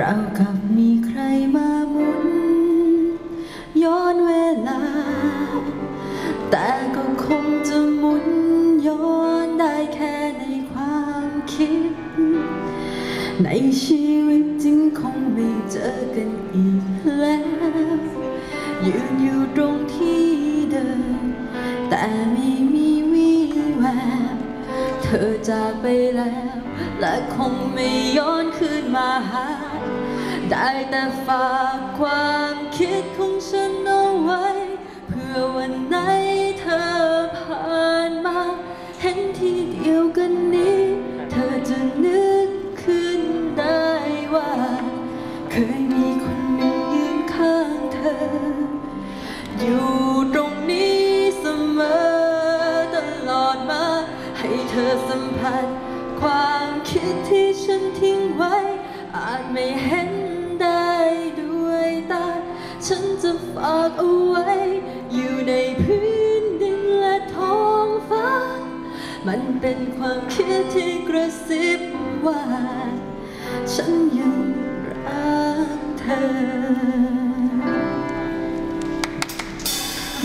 ราวกับมีใครมาหมุน ย้อนเวลา แต่ก็คงจะหมุนย้อนได้แค่ในความคิด ในชีวิตจริงคงไม่เจอกันอีกแล้ว ยืนอยู่ตรงที่ เธอจากไปแล้ว และคงไม่ย้อนคืนมาหา ได้แต่ฝากความคิดของฉัน อสัมผัส ความคิดที่ฉันทิ้งไว้ อาจไม่เห็นได้ด้วยตา ฉันจะฝากเอาไว้ อยู่ในพื้นดินและท้องฟ้า มันเป็นความคิดที่กระซิบว่า ฉันยังรักเธอ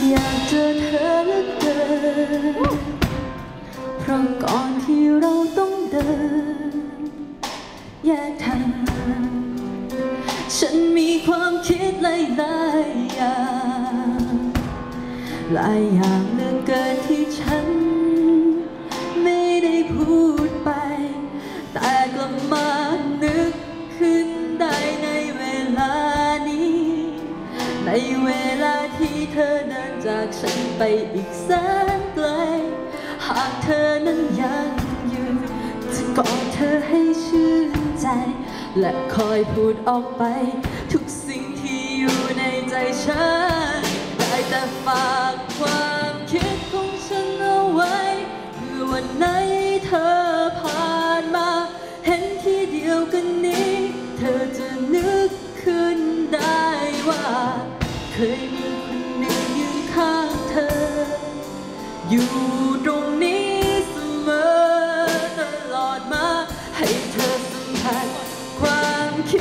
อยากเจอเธอเหลือเกิน เพราะก่อนที่เราต้องเดิน แยกทาง ฉันมีความคิดหลายๆอย่างหลายอย่างเหลือเกินที่ฉัน ไม่ได้พูดไป แต่กลับมานึกขึ้นได้ในเวลานี้ ในเวลาที่เธอเดินจากฉันไปอีกแสนไกากเธอนั้นยังอยู่จะกอดเธอให้ชื่นใจ และคอยพูดออกไป ทุกสิ่งที่อยู่ในใจฉัน ได้แต่ฝากความคิดของฉันเอาไว้เพื่อวันไหนเธอผ่านมา เห็นที่เดียวกันนี้ เธอจะนึกขึ้นได้ว่า เคยมีคนหนึ่งยืนข้างเธอ อยู่ตรงนี้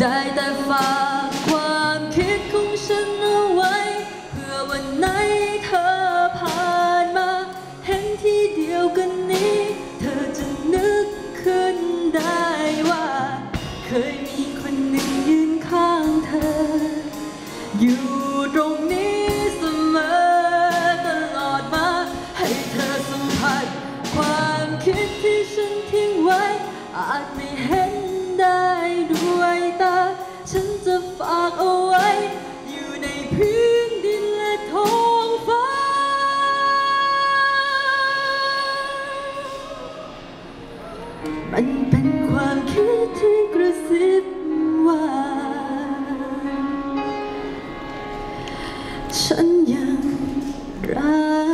ได้แต่ฝากความคิดของฉันเอาไว้ เพื่อวันไหนเธอผ่านมา เห็นที่เดียวกันนี้ เธอจะนึกขึ้นได้ว่า เคยมีคนหนึ่งยืนข้างเธอ อยู่ตรงนี้เสมอตลอดมา ให้เธอสัมผัส ความคิดที่ฉันทิ้งไว้ อาจไม่เห็น มันเป็นความคิดที่กระซิบว่า ฉันยังรัก